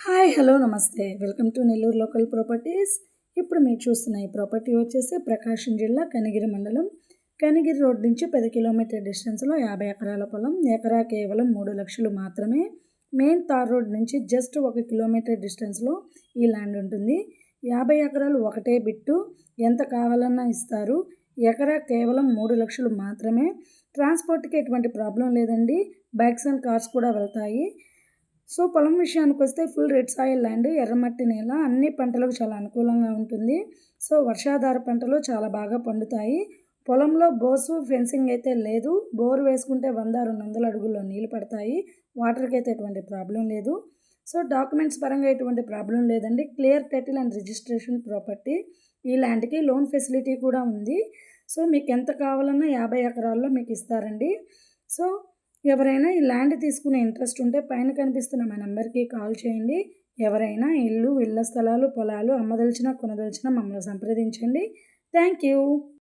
Hi hello నమస్తే. Welcome to Nellore local properties. ఇప్పుడు మీరు చూస్తున్న ఈ ప్రాపర్టీ వచ్చేసి ప్రకాశం జిల్లా కనిగిరి మండలం. కనిగిరి రోడ్ నుంచి పది కిలోమీటర్ డిస్టెన్స్లో యాభై ఎకరాల పొలం. ఎకరా కేవలం మూడు లక్షలు మాత్రమే. మెయిన్ తార్ రోడ్ నుంచి జస్ట్ ఒక కిలోమీటర్ డిస్టెన్స్లో ఈ ల్యాండ్ ఉంటుంది. యాభై ఎకరాలు ఒకటే బిట్టు. ఎంత కావాలన్నా ఇస్తారు. ఎకరా కేవలం మూడు లక్షలు మాత్రమే. ట్రాన్స్పోర్ట్కి ఎటువంటి ప్రాబ్లం లేదండి. బైక్స్ అండ్ కార్స్ కూడా వెళ్తాయి. సో పొలం విషయానికి వస్తే ఫుల్ రెడ్ సాయిల్ ల్యాండ్ ఎర్రమట్టి నేల అన్ని పంటలకు చాలా అనుకూలంగా ఉంటుంది. సో వర్షాధార పంటలు చాలా బాగా పండుతాయి. పొలంలో బోసు ఫెన్సింగ్ అయితే లేదు. బోర్ వేసుకుంటే వంద రెండు వందల అడుగుల్లో నీళ్ళు పడతాయి. వాటర్కి అయితే ఎటువంటి ప్రాబ్లం లేదు. సో డాక్యుమెంట్స్ పరంగా ఎటువంటి ప్రాబ్లం లేదండి. Clear title and registration property. ఈ ల్యాండ్కి లోన్ ఫెసిలిటీ కూడా ఉంది. సో మీకు ఎంత కావాలన్నా యాభై ఎకరాల్లో మీకు ఇస్తారండి. సో ఎవరైనా ఈ ల్యాండ్ తీసుకునే ఇంట్రెస్ట్ ఉంటే పైన కనిపిస్తున్న మా నెంబర్కి కాల్ చేయండి. ఎవరైనా ఇల్లు ఇళ్ళ స్థలాలు పొలాలు అమ్మదలిచినా కొనదలిచిన మమ్మల్ని సంప్రదించండి. Thank you